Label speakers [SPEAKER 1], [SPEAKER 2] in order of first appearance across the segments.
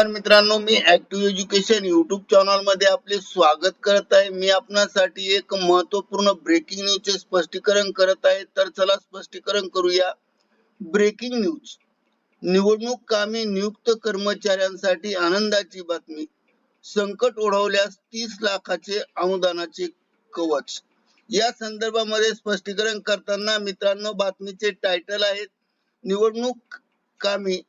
[SPEAKER 1] नमस्कार मित्रांनो मी ऍक्टिव्ह एज्युकेशन युट्यूब चॅनलमध्ये आपले स्वागत करत आहे. मी आपणासाठी एक महत्त्वपूर्ण ब्रेकिंग न्यूज चे स्पष्टीकरण करत आहे. तर चला स्पष्टीकरण करूया. ब्रेकिंग न्यूज निवडणूक कामे नियुक्त कर्मचाऱ्यांसाठी आनंदाची बातमी. संकट ओढवल्यास तीस लाखाचे अनुदानाचे कवच. या संदर्भामध्ये स्पष्टीकरण करताना मित्रांनो बातमीचे टायटल आहेत निवडणूक कामी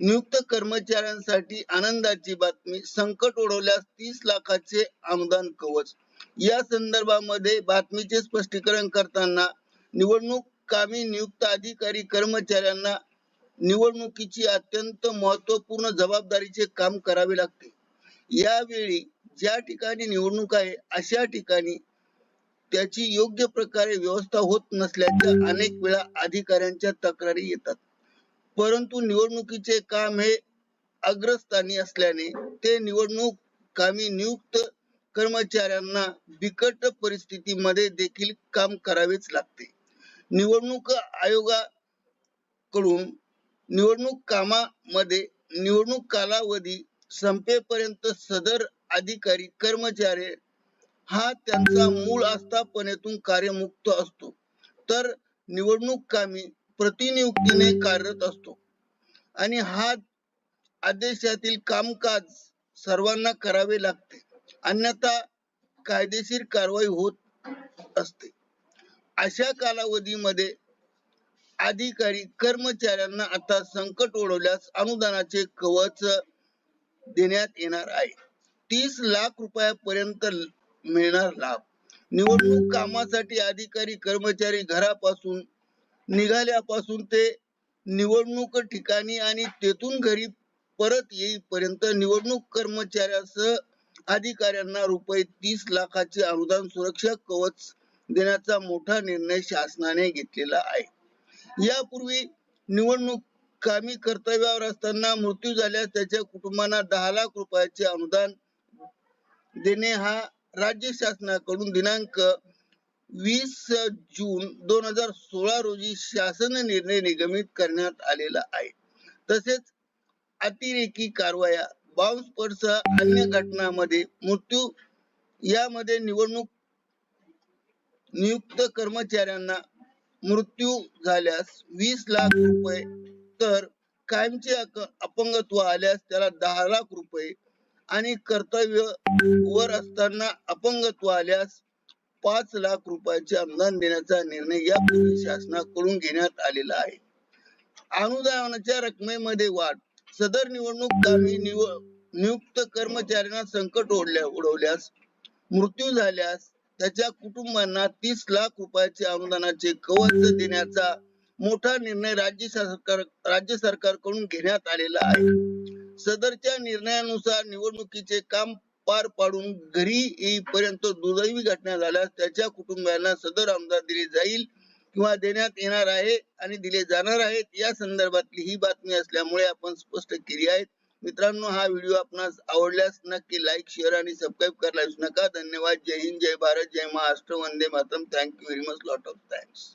[SPEAKER 1] नियुक्त कर्मचाऱ्यांसाठी आनंदाची बातमी संकट ओढवल्यास तीस लाखाचे अनुदान कवच. या संदर्भामध्ये बातमीचे स्पष्टीकरण करताना निवडणूक कामी नियुक्त अधिकारी कर्मचाऱ्यांना निवडणुकीची अत्यंत महत्त्वपूर्ण जबाबदारीचे काम करावे लागते. यावेळी ज्या ठिकाणी निवडणूक आहे अशा ठिकाणी त्याची योग्य प्रकारे व्यवस्था होत नसल्याच्या अनेक वेळा अधिकाऱ्यांच्या तक्रारी येतात. परंतु निवडणुकीचे काम हे अग्रस्थानी असल्याने ते निवडणूक कामी नियुक्त कर्मचाऱ्यांना बिकट परिस्थितीमध्ये देखील काम करावेच लागते. निवडणूक आयोगाकडून निवडणूक कामामध्ये निवडणूक कालावधी संपेपर्यंत सदर अधिकारी कर्मचारी हा त्यांचा मूळ आस्थापनेतून कार्यमुक्त असतो. तर निवडणूक कामी प्रतिनियुक्तीने कार्यरत असतो. आणि हा आदेशातील कामकाज सर्वांना करावे लागते. अन्यथा कायदेशीर कारवाई होत असते. अशा कालावधीमध्ये अधिकारी कर्मचाऱ्यांना आता संकट ओढवल्यास अनुदानाचे कवच देण्यात येणार आहे. तीस लाख रुपयापर्यंत मिळणार लाभ. निवडणूक कामासाठी अधिकारी कर्मचारी घरापासून निघाल्यापासून ते निवडणूक ठिकाणी आणि तेथून घरी परत येईपर्यंत निवडणूक कर्मचाऱ्यासह अधिकाऱ्यांना रुपये तीस लाखाचे अनुदान सुरक्षा कवच देण्याचा मोठा निर्णय शासनाने घेतलेला आहे. यापूर्वी निवडणूक कामी कर्तव्यावर असताना मृत्यू झाल्यास त्याच्या कुटुंबांना दहा लाख रुपयाचे अनुदान देणे हा राज्य शासनाकडून दिनांक वीस जून दोन हजार सोळा रोजी शासन निर्णय निगमित करण्यात आलेला आहे. तसेच अतिरेकी कारवाया बॉम्बस्फोटसह अन्य घटनांमध्ये मृत्यू यामध्ये निवडणूक नियुक्त कर्मचाऱ्यांना मृत्यू झाल्यास वीस लाख रुपये तर कायमचे अपंगत्व आल्यास त्याला दहा लाख रुपये आणि कर्तव्य वर असताना अपंगत्व आल्यास पाच लाख रुपयाचे अनुदान देण्याचा निर्णय या शासनाकडून घेण्यात आलेला आहे. अनुदानाच्या रकमेमध्ये वाढ. सदर निवडणूक कामी नियुक्त कर्मचाऱ्यांना संकट ओढल्या उडवल्यास मृत्यू झाल्यास त्याच्या कुटुंबांना तीस लाख रुपयाचे अनुदानाचे कवच देण्याचा मोठा निर्णय राज्य सरकार राज्य सरकारकडून घेण्यात आलेला आहे. सदरच्या निर्णयानुसार निवडणुकीचे काम पार पाडून घरी येईपर्यंत दुर्दैवी घटना झाल्यास त्याच्या कुटुंबियांना सदर अनुदान दिले जाईल किंवा देण्यात येणार आहे आणि दिले जाणार आहेत. या संदर्भातली ही बातमी असल्यामुळे आपण स्पष्ट केली आहे. मित्रांनो हा व्हिडिओ आपणास आवडल्यास नक्की लाईक शेअर आणि सबस्क्राईब करायला विसरू नका. धन्यवाद. जय हिंद जय भारत जय महाराष्ट्र. वंदे Mataram. Thank you very much lot of thanks